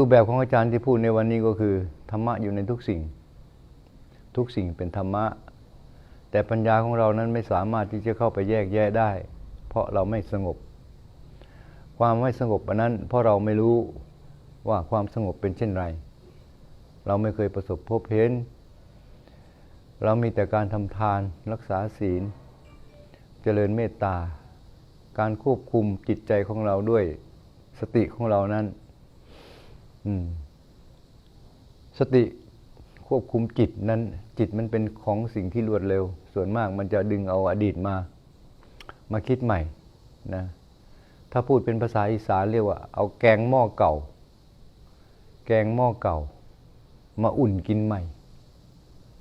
รูปแบบของอาจารย์ที่พูดในวันนี้ก็คือ ธรรมะอยู่ในทุกสิ่ง ทุกสิ่งเป็นธรรมะ แต่ปัญญาของเรานั้นไม่สามารถที่จะเข้าไปแยกแยะได้ เพราะเราไม่สงบ ความไม่สงบอันนั้น เพราะเราไม่รู้ว่าความสงบเป็นเช่นไร เราไม่เคยประสบพบเห็น เรามีแต่การทำทานรักษาศีล เจริญเมตตา การควบคุมจิตใจของเราด้วยสติของเรานั้น สติควบคุมจิตนั้น จิตมันเป็นของสิ่งที่รวดเร็ว ส่วนมากมันจะดึงเอาอดีตมา มาคิดใหม่นะถ้าพูดเป็นภาษาอีสานเรียกว่า เอาแกงหม้อเก่า แกงหม้อเก่า มาอุ่นกินใหม่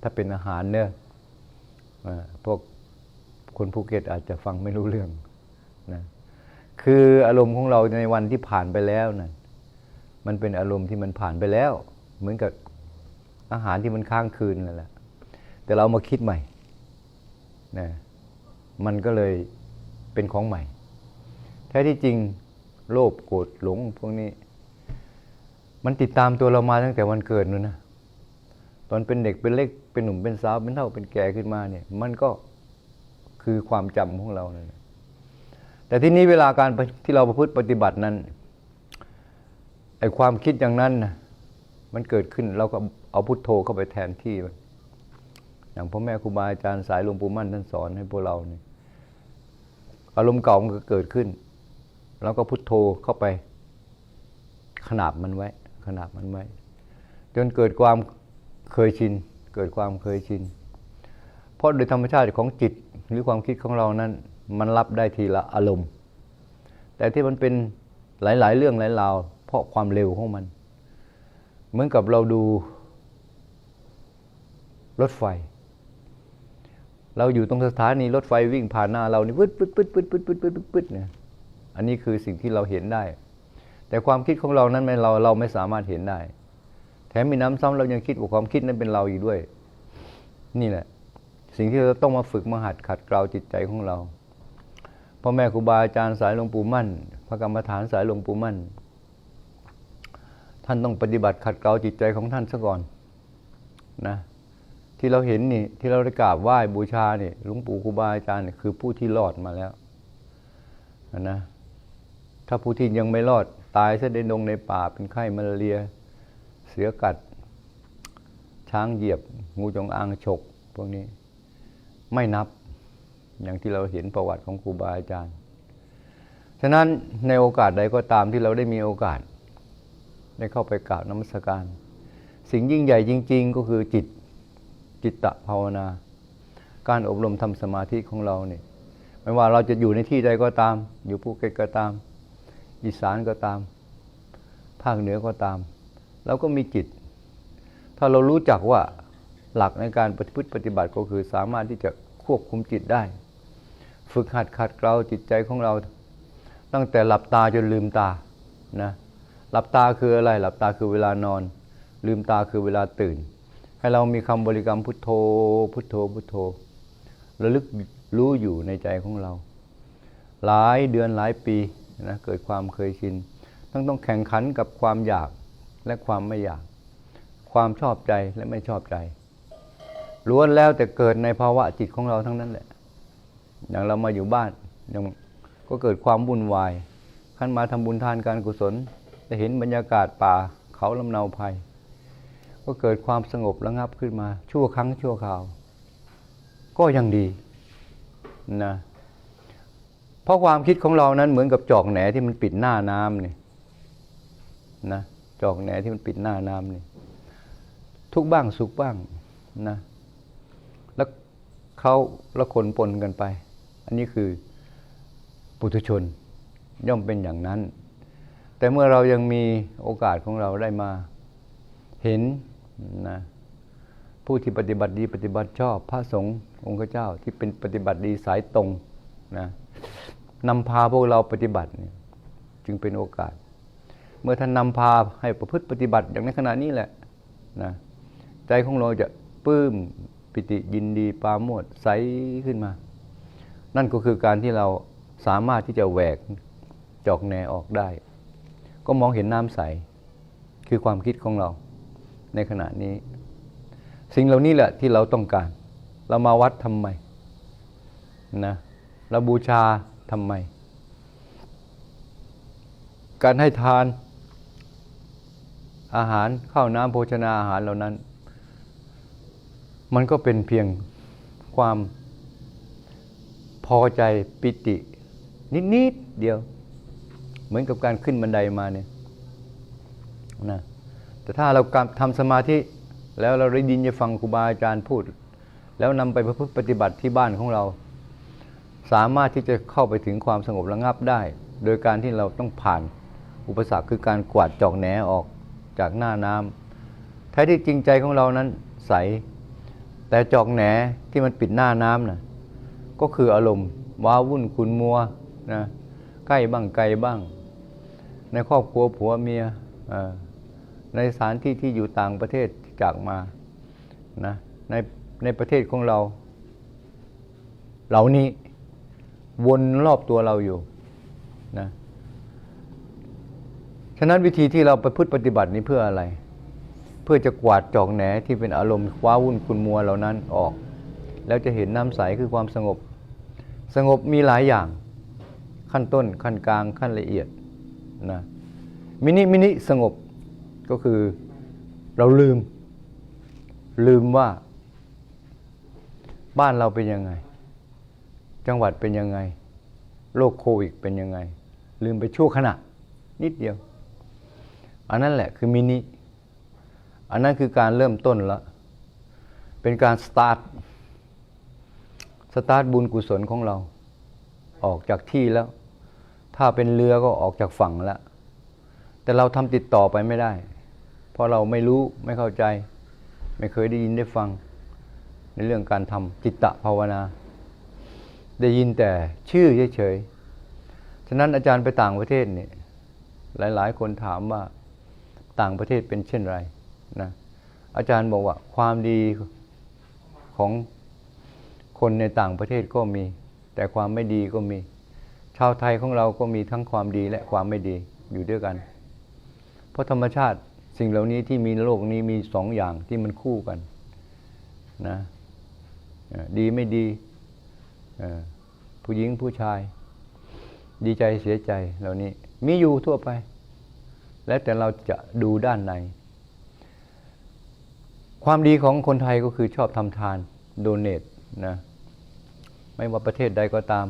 ถ้าเป็นอาหารเนอะอ่าพวกคนภูเก็ตอาจจะฟังไม่รู้เรื่องนะคืออารมณ์ของเราในวันที่ผ่านไปแล้วนะ่ะ มันเป็นอารมณ์ที่มันผ่านไปแล้ว เหมือนกับอาหารที่มันค้างคืนนั่นแหละ แต่เรามาคิดใหม่นะมันก็เลยเป็นของใหม่ แท้ที่จริงโลภโกรธหลงพวกนี้ มันติดตามตัวเรามาตั้งแต่วันเกิดนู่นนะตอนเป็นเด็กเป็นเล็กเป็นหนุ่มเป็นสาวเป็นเท่าเป็นแก่ขึ้นมาเนี่ย มันก็คือความจำของเราเนี่ยแต่ที่นี้เวลาการที่เราประพฤติปฏิบัตินั้น ไอความคิดอย่างนั้นนะมันเกิดขึ้นเราก็เอาพุทโธเข้าไปแทนที่มันอย่างพ่อแม่ครูบาอาจารย์สายหลวงปู่มั่นท่านสอนให้พวกเราเนี่ยอารมณ์เก่ามันก็เกิดขึ้นเราก็พุทโธเข้าไป ขนาบมันไว้ ขนาบมันไว้ จนเกิดความเคยชิน เกิดความเคยชิน เพราะโดยธรรมชาติของจิตหรือความคิดของเรานั้น มันรับได้ทีละอารมณ์ แต่ที่มันเป็นหลาย ๆ เรื่องหลายราว เพราะความเร็วของมัน เหมือนกับเราดูรถไฟ เราอยู่ตรงสถานีรถไฟวิ่งผ่านหน้าเรานี่ปึ๊ดปึ๊ดปึ๊ดปึ๊ดปึ๊ดปึ๊ดปึ๊ดปึ๊ดเนี่ยอันนี้คือสิ่งที่เราเห็นได้ แต่ความคิดของเรานั้นเราเราไม่สามารถเห็นได้ แถมมีน้ำซ้ำเรายังคิดว่าความคิดนั้นเป็นเราอยู่ด้วย นี่แหละ สิ่งที่เราต้องมาฝึกมาหัดขัดเกลาจิตใจของเราพ่อแม่ครูบาอาจารย์สายหลวงปู่มั่น พระกรรมฐานสายหลวงปู่มั่น ท่านต้องปฏิบัติขัดเกลาจิตใจของท่านซะก่อนนะที่เราเห็นนี่ที่เราได้กราบไหว้บูชาเนี่ยหลวงปู่ครูบาอาจารย์เนี่ยคือผู้ที่รอดมาแล้วนะถ้าผู้ที่ยังไม่รอดตายซะในดงในป่าเป็นไข้มาลาเรีย เสือกัด ช้างเหยียบ งูจงอางฉกพวกนี้ไม่นับอย่างที่เราเห็นประวัติของครูบาอาจารย์ ฉะนั้นในโอกาสใดก็ตามที่เราได้มีโอกาส ได้เข้าไปกราบนมัสการ สิ่งยิ่งใหญ่จริง ๆ ก็คือจิตจิตตะภาวนา การอบรมทำสมาธิของเราเนี่ยไม่ว่าเราจะอยู่ในที่ใดก็ตาม อยู่ภูเก็ตก็ตาม อีสานก็ตาม ภาคเหนือก็ตามเราก็มีจิต ถ้าเรารู้จักว่าหลักในการปฏิพฤติปฏิบัติก็คือสามารถที่จะควบคุมจิตได้ ฝึกหัดขัดเกลาจิตใจของเรา ตั้งแต่หลับตาจนลืมตานะ หลับตาคืออะไร หลับตาคือเวลานอน ลืมตาคือเวลาตื่น ให้เรามีคำบริกรรมพุทโธ พุทโธ พุทโธ ระลึกรู้อยู่ในใจของเรา หลายเดือนหลายปีนะเกิดความเคยชินต้องต้องแข่งขันกับความอยากและความไม่อยาก ความชอบใจและไม่ชอบใจล้วนแล้วแต่เกิดในภาวะจิตของเราทั้งนั้นแหละ อย่างเรามาอยู่บ้านยังก็เกิดความวุ่นวายขั้นมาทำบุญทานการกุศล ได้เห็นบรรยากาศป่าเขาลำเนาภัย ก็เกิดความสงบระงับขึ้นมา ชั่วครั้งชั่วคราว ก็ยังดีนะเพราะความคิดของเรานั้นเหมือนกับจอกแหนที่มันปิดหน้าน้ำนี่นะจอกแหนที่มันปิดหน้าน้ำนี่ทุกบ้างสุขบ้างนะแล้วเขาละคนปนกันไป อันนี้คือปุถุชนย่อมเป็นอย่างนั้น แต่เมื่อเรายังมีโอกาสของเราได้มาเห็นนะผู้ที่ปฏิบัติดีปฏิบัติชอบ พระสงฆ์องค์เจ้าที่เป็นปฏิบัติดีสายตรงนะนำพาพวกเราปฏิบัติจึงเป็นโอกาส เมื่อท่านนำพาให้ประพฤติปฏิบัติอย่างในขณะนี้แหละนะใจของเราจะปลื้มปิติยินดีปราโมทใสขึ้นมา นั่นก็คือการที่เราสามารถที่จะแหวกจอกแหนออกได้ ก็มองเห็นน้ำใส คือความคิดของเรา ในขณะนี้ สิ่งเหล่านี้แหละที่เราต้องการ เรามาวัดทำไมนะเราบูชาทำไม การให้ทานอาหารข้าวน้ำโภชนาอาหารเหล่านั้น มันก็เป็นเพียงความพอใจปิติ นิด ๆ เดียว เหมือนกับการขึ้นบันไดมาเนี่ยนะแต่ถ้าเราการทำสมาธิแล้วเราได้ยินจะฟังครูบาอาจารย์พูด แล้วนำไปประพฤติปฏิบัติที่บ้านของเรา สามารถที่จะเข้าไปถึงความสงบระงับได้ โดยการที่เราต้องผ่านอุปสรรคคือการกวาดจอกแหนออกจากหน้าน้ำแท้ที่จริงใจของเรานั้นใส แต่จอกแหนที่มันปิดหน้าน้ำนะก็คืออารมณ์ว้าวุ่นขุนมัวนะใกล้บ้างไกลบ้าง ในครอบครัวผัวเมียในสถานที่ที่อยู่ต่างประเทศที่จากมานะในในประเทศของเรา เหล่านี้วนรอบตัวเราอยู่นะฉะนั้นวิธีที่เราไปพฤติปฏิบัตินี้เพื่ออะไร เพื่อจะกวาดจอกแหนที่เป็นอารมณ์ว้าวุ่นคุณมัวเหล่านั้นออก แล้วจะเห็นน้ำใสคือความสงบ สงบมีหลายอย่าง ขั้นต้นขั้นกลางขั้นละเอียด นะมินิมินิสงบก็คือเราลืม ลืมว่า บ้านเราเป็นยังไง จังหวัดเป็นยังไง โรคโควิดเป็นยังไง ลืมไปชั่วขณะ นิดเดียว อันนั้นแหละคือมินิอันนั้นคือการเริ่มต้นละเป็นการสตาร์ทสตาร์ทบุญกุศลของเรา ออกจากที่แล้ว ถ้าเป็นเรือก็ออกจากฝั่งแล้ว แต่เราทำติดต่อไปไม่ได้ เพราะเราไม่รู้ไม่เข้าใจ ไม่เคยได้ยินได้ฟัง ในเรื่องการทำจิตตภาวนา ได้ยินแต่ชื่อเฉยๆ ฉะนั้นอาจารย์ไปต่างประเทศนี่หลายๆ คนถามว่าต่างประเทศเป็นเช่นไรนะอาจารย์บอกว่าความดีของคนในต่างประเทศก็มี แต่ความไม่ดีก็มี ชาวไทยของเราก็มีทั้งความดีและความไม่ดีอยู่ด้วยกัน เพราะธรรมชาติสิ่งเหล่านี้ที่มีในโลกนี้มีสองอย่างที่มันคู่กันนะดีไม่ดีผู้หญิงผู้ชาย ดีใจเสียใจเหล่านี้มีอยู่ทั่วไป แล้วแต่เราจะดูด้านใน ความดีของคนไทยก็คือชอบทำทานโดเนทนะไม่ว่าประเทศใดก็ตาม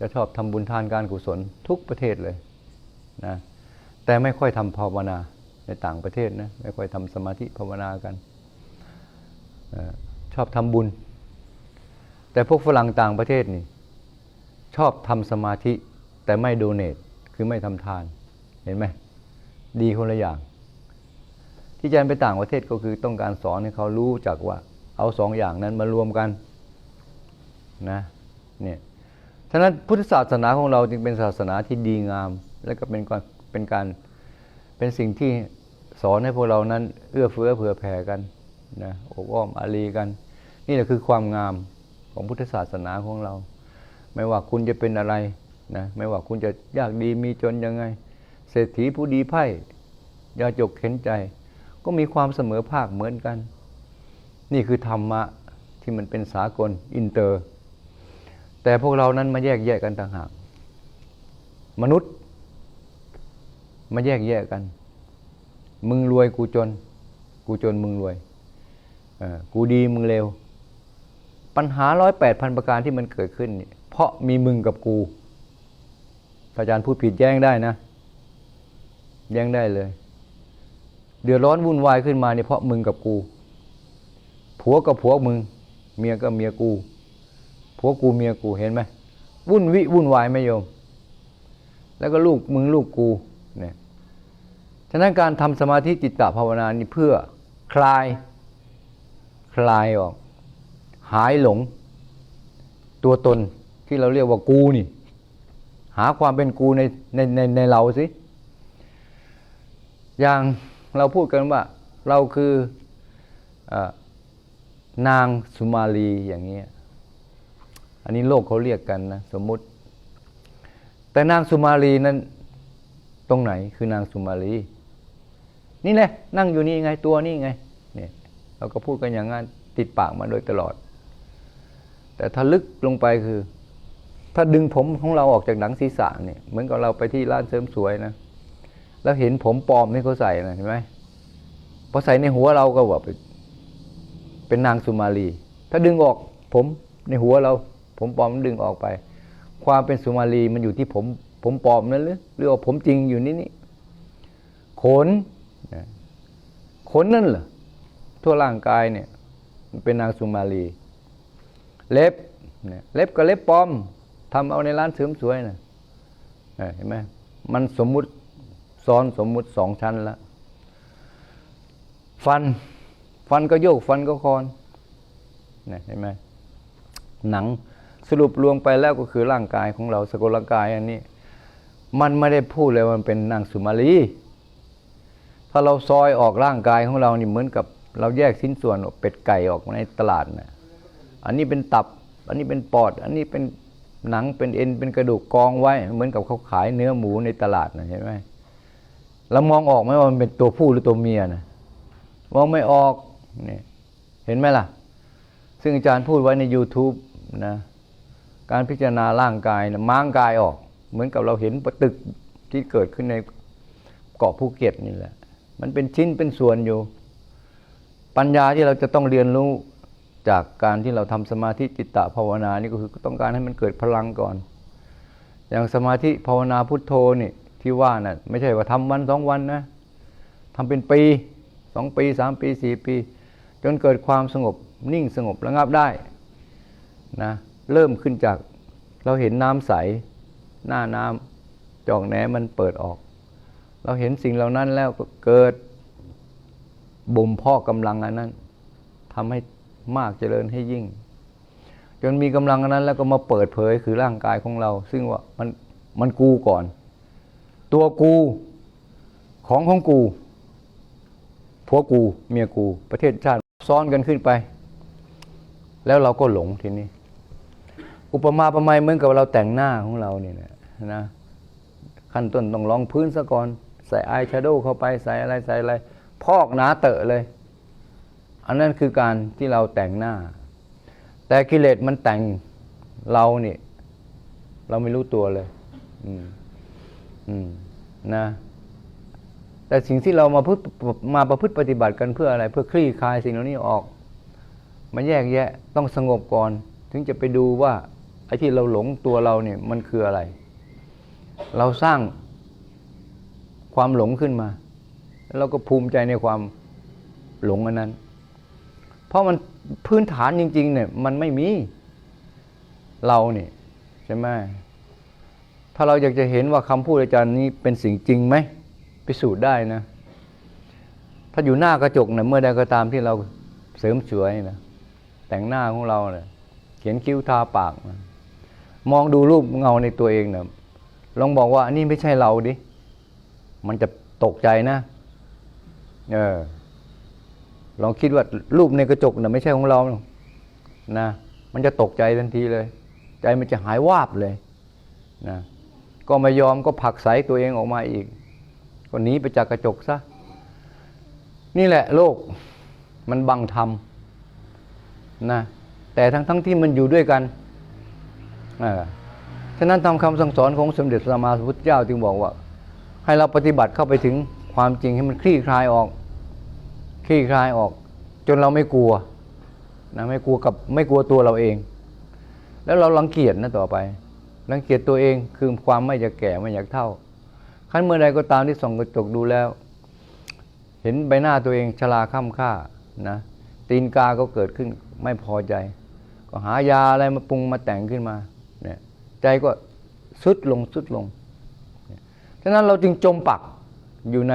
จะชอบทำบุญทานการกุศลทุกประเทศเลยนะแต่ไม่ค่อยทำภาวนาในต่างประเทศนะไม่ค่อยทำสมาธิภาวนากันชอบทำบุญ แต่พวกฝรั่งต่างประเทศนี่ชอบทำสมาธิแต่ไม่โดเนทคือไม่ทำทานเห็นไหมดีคนละอย่าง ที่อาจารย์ไปต่างประเทศก็คือต้องการสอนให้เขารู้จักว่า เอาสองอย่างนั้นมารวมกันนะเนี่ย ฉะนั้นพุทธศาสนาของเราจึงเป็นศาสนาที่ดีงาม และก็เป็นการเป็นการเป็นสิ่งที่สอนให้พวกเรานั้น เอื้อเฟื้อเผื่อแผ่กันนะอบอ้อมอารีกัน นี่แหละคือความงามของพุทธศาสนาของเรา ไม่ว่าคุณจะเป็นอะไรนะไม่ว่าคุณจะยากดีมีจนยังไง เศรษฐีผู้ดีไพ่ยาจกเข็นใจ ก็มีความเสมอภาคเหมือนกัน นี่คือธรรมะที่มันเป็นสากลอินเตอร์ แต่พวกเรานั้นมาแยกแยกกันต่างหาก มนุษย์ มาแยกแยกกัน มึงรวยกูจน กูจนมึงรวยกูดีมึงเลวปัญหาร้อยแปดพันประการที่มันเกิดขึ้นนี่เพราะมีมึงกับกูอาจารย์พูดผิดแย้งได้นะ แย้งได้เลย เดือดร้อนวุ่นวายขึ้นมาเนี่ยเพราะมึงกับกู ผัวกับผัวมึง เมียก็เมียกู ผัวกูเมียกูเห็นไหมวุ่นวิวุ่นวายไหมโยม แล้วก็ลูกมึงลูกกูเนี่ยฉะนั้นการทำสมาธิจิตตภาวนานี่เพื่อคลาย คลายออก หายหลง ตัวตนที่เราเรียกว่ากูนี่ หาความเป็นกูในในในในเราสิอย่างเราพูดกันว่าเราคือเออนางสุมาลีอย่างเงี้ย อันนี้โลกเขาเรียกกันนะสมมุติ แต่นางสุมาลีนั้นตรงไหนคือนางสุมาลี นี่แหละนั่งอยู่นี่ไงตัวนี่ไงเนี่ยเราก็พูดกันอย่างนั้นติดปากมาโดยตลอด แต่ถ้าลึกลงไปคือ ถ้าดึงผมของเราออกจากหนังศีรษะเนี่ยเหมือนกับเราไปที่ร้านเสริมสวยนะ แล้วเห็นผมปลอมที่เขาใส่นะเห็นไหมพอใส่ในหัวเราก็ว่าเป็นเป็นนางสุมาลี ถ้าดึงออกผมในหัวเรา ผมปลอมดึงออกไป ความเป็นสุมาลีมันอยู่ที่ผม ผมปลอมนั่นหรือหรือว่าผมจริงอยู่นี่นี่ขนขนนั่นเหรอทั่วร่างกายเนี่ยมันเป็นนางสุมาลี เล็บเนี่ยเล็บกับเล็บปลอมทำเอาในร้านเสริมสวยนะเห็นไหมมันสมมุติซ้อนสมมุติสองชั้นล้วฟัน ฟันก็โยกฟันก็คอนเห็นไหมหนัง สรุปรวมไปแล้วก็คือร่างกายของเราสกุลกายอันนี้ มันไม่ได้พูดเลยมันเป็นนางสุมาลี ถ้าเราซอยออกร่างกายของเรานี่เหมือนกับเราแยกชิ้นส่วนเป็ดไก่ออกมาในตลาดนะอันนี้เป็นตับ อันนี้เป็นปอด อันนี้เป็นหนังเป็นเอ็นเป็นกระดูกกองไว้ เหมือนกับเขาขายเนื้อหมูในตลาดนะเห็นไหมเรามองออกไหมว่ามันเป็นตัวผู้หรือตัวเมียนะมองไม่ออกนี่เห็นไหมล่ะ ซึ่งอาจารย์พูดไว้ใน YouTube นะ การพิจารณาร่างกายนะม้างกายออก เหมือนกับเราเห็นประตึกที่เกิดขึ้นในเกาะภูเก็ตนี่แหละ มันเป็นชิ้นเป็นส่วนอยู่ ปัญญาที่เราจะต้องเรียนรู้จากการที่เราทำสมาธิจิตตภาวนานี่ก็คือต้องการให้มันเกิดพลังก่อน อย่างสมาธิภาวนาพุทโธนี่ที่ว่านะ่ะไม่ใช่ว่าทำวันสองวันนะทำเป็นปีสองปีสามปีสี่ปี จนเกิดความสงบนิ่งสงบระงับได้นะ เริ่มขึ้นจากเราเห็นน้ำใส หน้าน้ำจอกแหนมันเปิดออก เราเห็นสิ่งเหล่านั้นแล้วก็เกิดบ่มพาะกำลังอันนั้นทำให้มากเจริญให้ยิ่ง จนมีกำลังอันนั้นแล้วก็มาเปิดเผยคือร่างกายของเรา ซึ่งว่ามันมันกูก่อน ตัวกูของของกูผัวกูเมียกู ประเทศชาติซ้อนกันขึ้นไป แล้วเราก็หลงทีนี้ อุปมาประไมยเหมือนกับเราแต่งหน้าของเราเนี่ยนะขั้นต้นต้องรองพื้นซะก่อน ใส่อายแชโดว์เข้าไปใส่อะไรใส่อะไร พอกหนาเตอะเลย อันนั้นคือการที่เราแต่งหน้า แต่กิเลสมันแต่งเราเนี่ยเราไม่รู้ตัวเลย อืม อืม นะ แต่สิ่งที่เรามาพึ่มาประพฤติปฏิบัติกันเพื่ออะไร เพื่อคลี่คลายสิ่งเหล่านี้ออกมาแยกแยะ ต้องสงบก่อน ถึงจะไปดูว่า อ้ที่เราหลงตัวเราเนี่ยมันคืออะไร เราสร้างความหลงขึ้นมา แล้วก็ภูมิใจในความหลงอันนั้น เพราะมันพื้นฐานจริง ๆ เนี่ย มันไม่มีเราเนี่ยใช่ไหมถ้าเราอยากจะเห็นว่าคำพูดอาจารย์นี้เป็นสิ่งจริงไหมพิสูจน์ได้นะ ถ้าอยู่หน้ากระจกเนี่ยเมื่อใดก็ตามที่เราเสริมสวยนะแต่งหน้าของเราเนี่ยเขียนคิ้วทาปากนะ มองดูรูปเงาในตัวเองเนี่ยลองบอกว่าอันนี้ไม่ใช่เราดิ มันจะตกใจนะ เออ ลองคิดว่ารูปในกระจกน่ะไม่ใช่ของเรา นะ มันจะตกใจทันทีเลย ใจมันจะหายวาบเลย นะ ก็ไม่ยอมก็ผลักไสตัวเองออกมาอีก ก็หนีไปจากกระจกซะ นี่แหละโลกมันบังธรรม นะ แต่ทั้งทั้งที่มันอยู่ด้วยกัน ฉะนั้นทำคำสั่งสอนของสมเด็จพระสัมมาสัมพุทธเจ้าจึงบอกว่า ให้เราปฏิบัติเข้าไปถึงความจริงให้มันคลี่คลายออก คลี่คลายออก จนเราไม่กลัวนะไม่กลัวกับไม่กลัวตัวเราเอง แล้วเราลังเกียจนะต่อไปรังเกียจตัวเองคือความไม่อยากแก่ไม่อยากเท่าขั้นเมื่อใดก็ตามที่ส่องกระจกดูแล้ว เห็นใบหน้าตัวเองชราค่ำค่านะตีนกาก็เกิดขึ้นไม่พอใจ ก็หายาอะไรมาปรุงมาแต่งขึ้นมา ใจก็สุดลงสุดลงฉะนั้นเราจึงจมปักอยู่ใน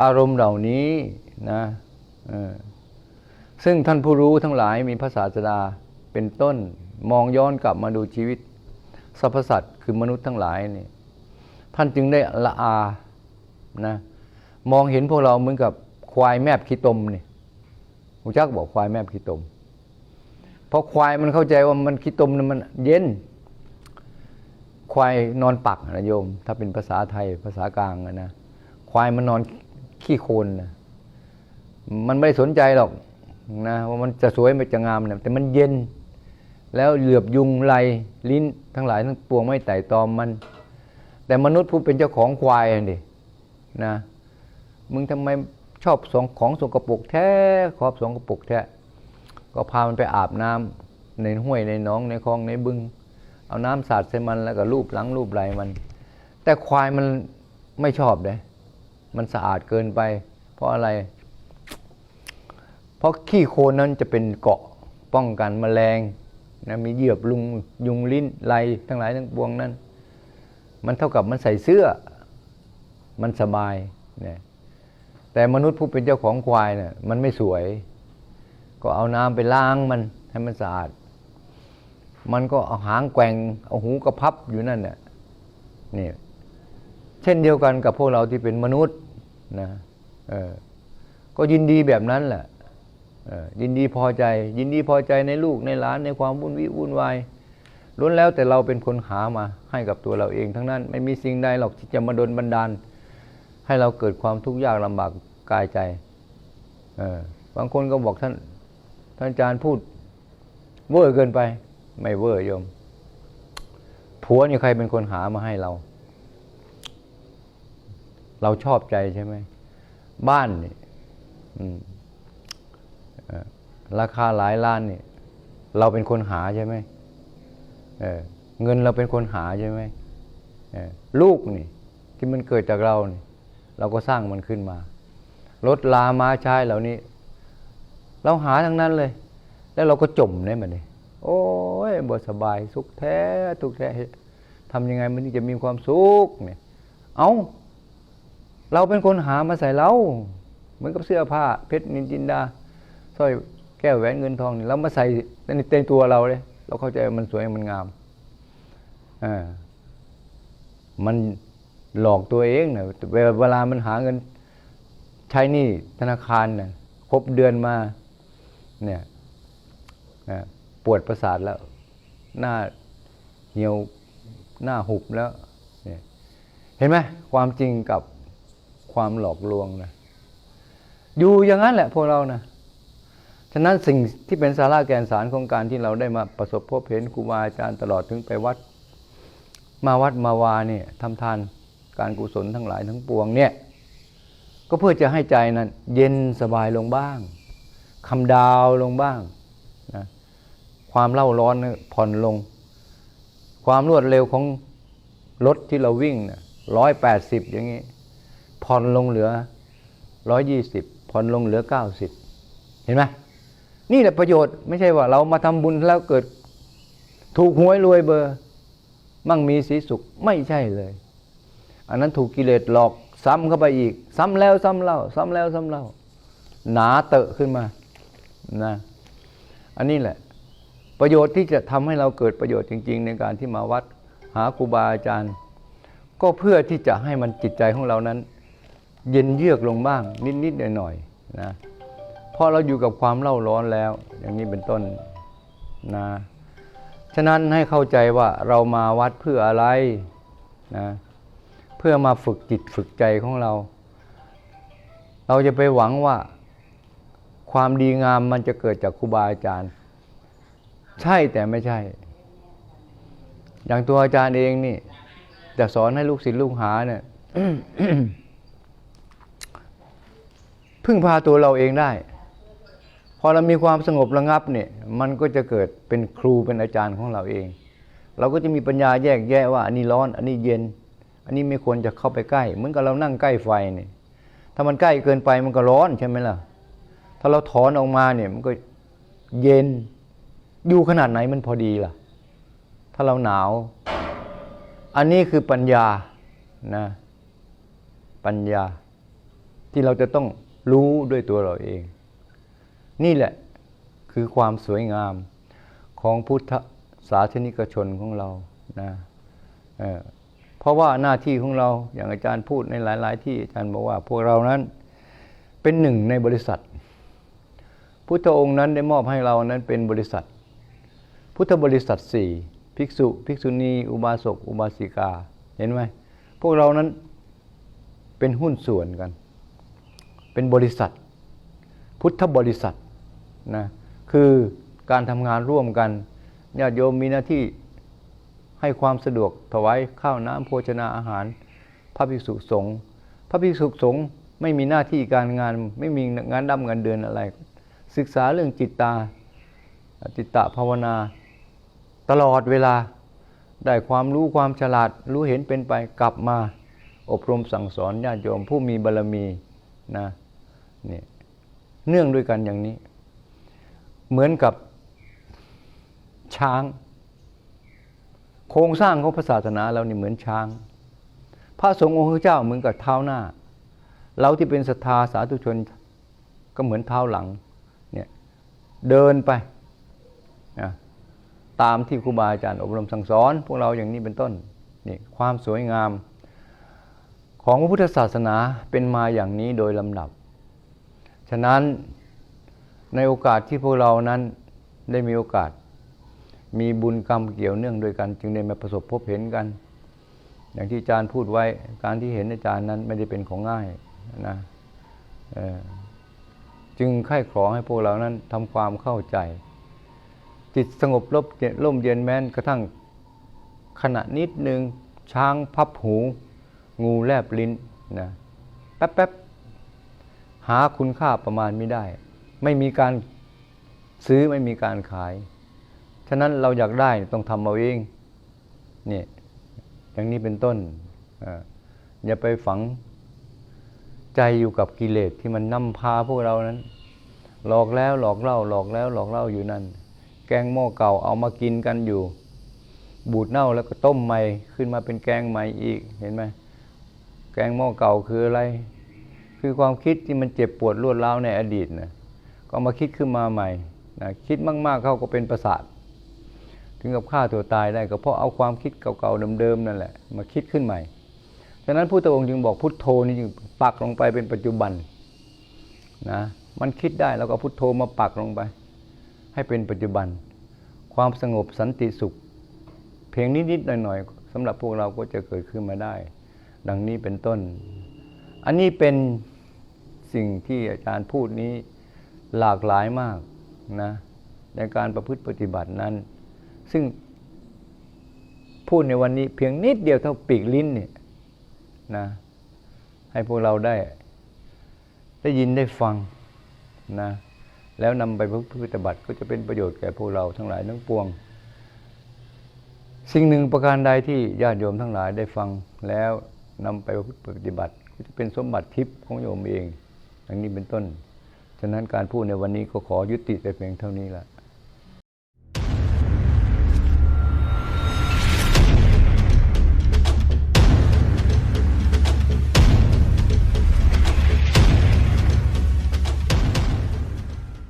อารมณ์เหล่านี้นะซึ่งท่านผู้รู้ทั้งหลายมีพระศาสดาเป็นต้นมองย้อนกลับมาดูชีวิตสรรพสัตว์คือมนุษย์ทั้งหลายนี่ท่านจึงได้ละอานะมองเห็นพวกเราเหมือนกับควายแมบขี้ตมนี่ผมจักบอกควายแมบขี้ตม เพราะควายมันเข้าใจว่ามันขี้ตมมันเย็น ควายนอนปักนะโยม ถ้าเป็นภาษาไทยภาษากลางนะควายมันนอนขี้โคลนนะมันไม่ได้สนใจหรอกนะว่ามันจะสวยมันจะงามนะแต่มันเย็น แล้วเหลือบยุงไรลิ้นทั้งหลายทั้งปวงไม่ไต่ตอมมัน แต่มนุษย์ผู้เป็นเจ้าของควายอะดินะมึงทำไมชอบสองของสกปรกแท้ขอบสกปรกแท้ก็พามันไปอาบน้ำในห้วยในหนองในคลองในบึง เอาน้ำสาดใส่มันแล้วก็ลูบหลังลูบไหลมัน แต่ควายมันไม่ชอบเลยมันสะอาดเกินไป เพราะอะไร เพราะขี้โคลนนั้นจะเป็นเกาะป้องกันแมลงนะมีเหยือบลุงยุงลิ้นไรทั้งหลายทั้งปวงนั้น มันเท่ากับมันใส่เสื้อ มันสบายเนี่ยแต่มนุษย์ผู้เป็นเจ้าของควายเนี่ยมันไม่สวย ก็เอาน้ำไปล้างมันให้มันสะอาด มันก็เอาหางแกว่งเอาหูกระพับอยู่นั่นเนี่ยนี่เช่นเดียวกันกับพวกเราที่เป็นมนุษย์นะเออก็ยินดีแบบนั้นแหละยินดีพอใจ ยินดีพอใจในลูกในหลานในความวุ่นวิวุ่นวายล้วนแล้วแต่เราเป็นคนหามาให้กับตัวเราเองทั้งนั้น ไม่มีสิ่งใดหรอกที่จะมาดลบันดาล ให้เราเกิดความทุกข์ยากลำบากกายใจเออบางคนก็บอกท่านท่านอาจารย์พูดเวอร์เกินไป ไม่เวอร์โยม ผัวนี่ใครเป็นคนหามาให้เรา เราชอบใจใช่ไหม บ้านนี่ราคาหลายล้านนี่เราเป็นคนหาใช่ไหมเเงินเราเป็นคนหาใช่ไหมลูกนี่ ที่มันเกิดจากเรานี่เราก็สร้างมันขึ้นมารถลามาใช้เหล่านี้ เราหาทั้งนั้นเลย แล้วเราก็จมเนี่ยมันนี่ โอ้ยบ่สบายสุขแท้ทุกแท้ทำยังไงมันถึงจะมีความสุขเนี่ยเอาเราเป็นคนหามาใส่เราเหมือนกับเสื้อผ้าเพชรนินจินดาสร้อยแก้วแหวนเงินทองเนี่ยเรามาใส่ในเต็มตัวเราเลย เราเข้าใจมันสวยมันงามอ่ามันหลอกตัวเองเนะเวลามันหาเงินใช้หนี่ธนาคารเนะครบเดือนมาเนี่ยนะ ปวดประสาทแล้ว หน้าเหี่ยวหน้าหุบแล้วเนี่ยเห็นไหมความจริงกับความหลอกลวงนะอยู่อย่างนั้นแหละพวกเรานะฉะนั้นสิ่งที่เป็นสาระแกนสารของการที่เราได้มาประสบพบเห็นครูบาอาจารย์ตลอดถึงไปวัด มาวัดมาวาเนี่ยทำทานการกุศลทั้งหลายทั้งปวงเนี่ย ก็เพื่อจะให้ใจนั้น เย็นสบายลงบ้างคำดาวลงบ้างนะ ความเล่าร้อนเนี่ยผ่อนลง ความรวดเร็วของรถที่เราวิ่งร้อยแปดสิบอย่างนี้ ผ่อนลงเหลือร้อยยี่สิบผ่อนลงเหลือเก้าสิบเห็นไหมนี่แหละประโยชน์ไม่ใช่ว่าเรามาทำบุญแล้วเกิด ถูกหวยรวยเบอร์ มั่งมีสีสุขไม่ใช่เลย อันนั้นถูกกิเลสหลอกซ้ำเข้าไปอีก ซ้ำแล้วซ้ำเล่า ซ้ำแล้วซ้ำเล่า หนาเตอะขึ้นมานะอันนี้แหละ ประโยชน์ที่จะทำให้เราเกิดประโยชน์จริง ๆ ในการที่มาวัดหาครูบาอาจารย์ ก็เพื่อที่จะให้มันจิตใจของเรานั้น เย็นเยือกลงบ้างนิดๆหน่อยๆนะเพราะเราอยู่กับความเล่าร้อนแล้ว อย่างนี้เป็นต้นนะฉะนั้นให้เข้าใจว่าเรามาวัดเพื่ออะไรนะเพื่อมาฝึกจิตฝึกใจของเรา เราจะไปหวังว่าความดีงามมันจะเกิดจากครูบาอาจารย์ ใช่แต่ไม่ใช่ อย่างตัวอาจารย์เองนี่จะสอนให้ลูกศิษย์ลูกหาเนี่ยพึ่งพาตัวเราเองได้ พอเรามีความสงบระงับเนี่ย มันก็จะเกิดเป็นครูเป็นอาจารย์ของเราเอง เราก็จะมีปัญญาแยกแยะว่า อันนี้ร้อน อันนี้เย็น อันนี้ไม่ควรจะเข้าไปใกล้ เหมือนกับเรานั่งใกล้ไฟเนี่ยถ้ามันใกล้เกินไปมันก็ร้อนใช่ไหมล่ะ ถ้าเราถอนออกมาเนี่ยมันก็เย็น อยู่ขนาดไหนมันพอดีล่ะ ถ้าเราหนาว อันนี้คือปัญญานะปัญญาที่เราจะต้องรู้ด้วยตัวเราเอง นี่แหละคือความสวยงามของพุทธศาสนิกชนของเรานะเเพราะว่าหน้าที่ของเราอย่างอาจารย์พูดในหลาย ๆ ที่อาจารย์บอกว่าพวกเรานั้นเป็นหนึ่งในบริษัท พุทธองค์นั้นได้มอบให้เรานั้นเป็นบริษัท พุทธบริษัทสี่ภิกษุ ภิกษุณี อุบาสก อุบาสิกา เห็นไหม พวกเรานั้นเป็นหุ้นส่วนกัน เป็นบริษัท พุทธบริษัทนะ คือการทำงานร่วมกันญาติโยมมีหน้าที่ให้ความสะดวกถวายข้าวน้ำโภชนาอาหาร พระภิกษุสงฆ์ พระภิกษุสงฆ์ไม่มีหน้าที่การงาน ไม่มีงานดำเงินเดือนอะไร ศึกษาเรื่องจิตตาจิตตภาวนา ตลอดเวลาได้ความรู้ความฉลาดรู้เห็นเป็นไปกลับมาอบรมสั่งสอนญาติโยมผู้มีบารมีนะนี่เนื่องด้วยกันอย่างนี้ เหมือนกับช้าง โครงสร้างของพระศาสนาเรานี่เหมือนช้าง พระสงฆ์องค์เจ้าเหมือนกับเท้าหน้า เราที่เป็นศรัทธาสาธุชนก็เหมือนเท้าหลังเนี่ยเดินไป ตามที่ครูบาอาจารย์อบรมสั่งสอน พวกเราอย่างนี้เป็นต้นนี่ความสวยงาม ของพระพุทธศาสนาเป็นมาอย่างนี้โดยลำดับ ฉะนั้นในโอกาสที่พวกเรานั้นได้มีโอกาส มีบุญกรรมเกี่ยวเนื่องด้วยกัน จึงได้มาประสบพบเห็นกัน อย่างที่อาจารย์พูดไว้การที่เห็นอาจารย์นั้นไม่ได้เป็นของง่ายนะจึงไข้ขอให้พวกเรานั้นทำความเข้าใจ จิตสงบลบร่มเย็นแม้นกระทั่งขณะนิดหนึ่งช้างพับหู งูแลบลิ้นนะแป๊บแป๊บหาคุณค่าประมาณไม่ได้ ไม่มีการซื้อไม่มีการขาย ฉะนั้นเราอยากได้ต้องทำเอาเองเนี่ยอย่างนี้เป็นต้นออย่าไปฝังใจอยู่กับกิเลสที่มันนำพาพวกเรานั้น หลอกแล้วหลอกเล่าหลอกแล้วหลอกเล่าอยู่นั่น แกงหม้อเก่าเอามากินกันอยู่ บูดเน่าแล้วก็ต้มใหม่ขึ้นมาเป็นแกงใหม่อีกเห็นไหมแกงหม้อเก่าคืออะไร คือความคิดที่มันเจ็บปวดรวดร้าวในอดีตนะก็มาคิดขึ้นมาใหม่นะคิดมากๆเข้าก็เป็นประสาท ถึงกับฆ่าตัวตายได้ก็เพราะเอาความคิดเก่าๆเดิมๆนั่นแหละมาคิดขึ้นใหม่ฉะนั้นพุทธองค์จึงบอกพุทโธนี่จึงปักลงไปเป็นปัจจุบันนะมันคิดได้แล้วก็พุทโธมาปักลงไป ให้เป็นปัจจุบัน ความสงบสันติสุข เพียงนิดๆหน่อยๆสำหรับพวกเราก็จะเกิดขึ้นมาได้ ดังนี้เป็นต้น อันนี้เป็นสิ่งที่อาจารย์พูดนี้หลากหลายมากนะในการประพฤติปฏิบัตินั้น ซึ่งพูดในวันนี้เพียงนิดเดียวเท่าปีกลิ้นเนี่ยนะให้พวกเราได้ ได้ยินได้ฟังนะ แล้วนำไปประพฤติปฏิบัติก็จะเป็นประโยชน์แก่พวกเราทั้งหลายทั้งปวง สิ่งหนึ่งประการใดที่ญาติโยมทั้งหลายได้ฟังแล้วนำไปประพฤติปฏิบัติ ก็จะเป็นสมบัติทิพย์ของโยมเองอย่างนี้เป็นต้น ฉะนั้นการพูดในวันนี้ก็ขอยุติแต่เพียงเท่านี้ละ